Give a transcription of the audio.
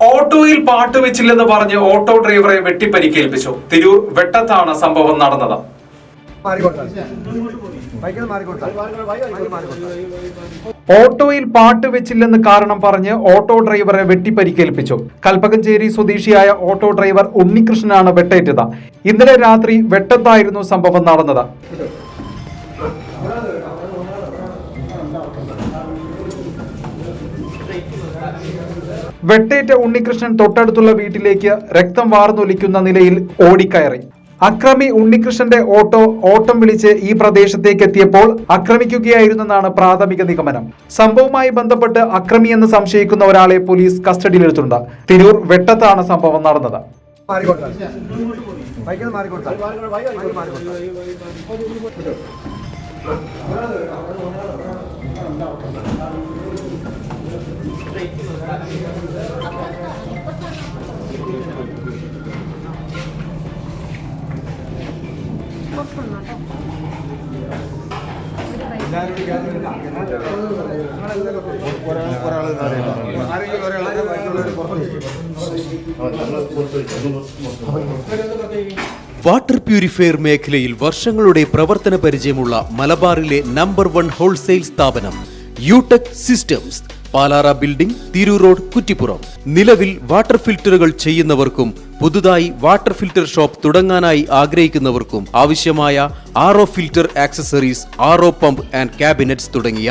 ഓട്ടോയിൽ പാട്ട് വെച്ചില്ലെന്ന് പറഞ്ഞ് ഓട്ടോ ഡ്രൈവറെ വെട്ടിപ്പരിക്കേൽപ്പിച്ചു. തിരൂർ വെട്ടത്താണ് സംഭവം നടന്നത്. ഓട്ടോയിൽ പാട്ട് വെച്ചില്ലെന്ന് കാരണം പറഞ്ഞ് ഓട്ടോ ഡ്രൈവറെ വെട്ടിപ്പരിക്കേൽപ്പിച്ചു. കൽപ്പകഞ്ചേരി സ്വദേശിയായ ഓട്ടോ ഡ്രൈവർ ഉണ്ണികൃഷ്ണനാണ് വെട്ടേറ്റത്. ഇന്നലെ രാത്രി വെട്ടത്തായിരുന്നു സംഭവം നടന്നത്. വെട്ടേറ്റ ഉണ്ണികൃഷ്ണൻ തൊട്ടടുത്തുള്ള വീട്ടിലേക്ക് രക്തം വാർന്നൊലിക്കുന്ന നിലയിൽ ഓടിക്കയറി. അക്രമി ഉണ്ണികൃഷ്ണന്റെ ഓട്ടോ ഓട്ടം വിളിച്ച് ഈ പ്രദേശത്തേക്ക് എത്തിയപ്പോൾ ആക്രമിക്കുകയായിരുന്നെന്നാണ് പ്രാഥമിക നിഗമനം. സംഭവവുമായി ബന്ധപ്പെട്ട് അക്രമി എന്ന് സംശയിക്കുന്ന ഒരാളെ പോലീസ് കസ്റ്റഡിയിലെടുത്തുണ്ട് തിരൂർ വെട്ടത്താണ് സംഭവം നടന്നത്. വാട്ടർ പ്യൂരിഫയർ മേഖലയിൽ വർഷങ്ങളുടെ പ്രവർത്തന പരിചയമുള്ള മലബാറിലെ നമ്പർ വൺ ഹോൾസെയിൽ സ്ഥാപനം Utech systems. Palara building Tirur road Kuttippuram. നിലവിൽ വാട്ടർ ഫിൽറ്ററുകൾ ചെയ്യുന്നവർക്കും പുതുതായി വാട്ടർ ഫിൽറ്റർ ഷോപ്പ് തുടങ്ങാനായി ആഗ്രഹിക്കുന്നവർക്കും ആവശ്യമായ R filter accessories R pump and cabinets തുടങ്ങിയ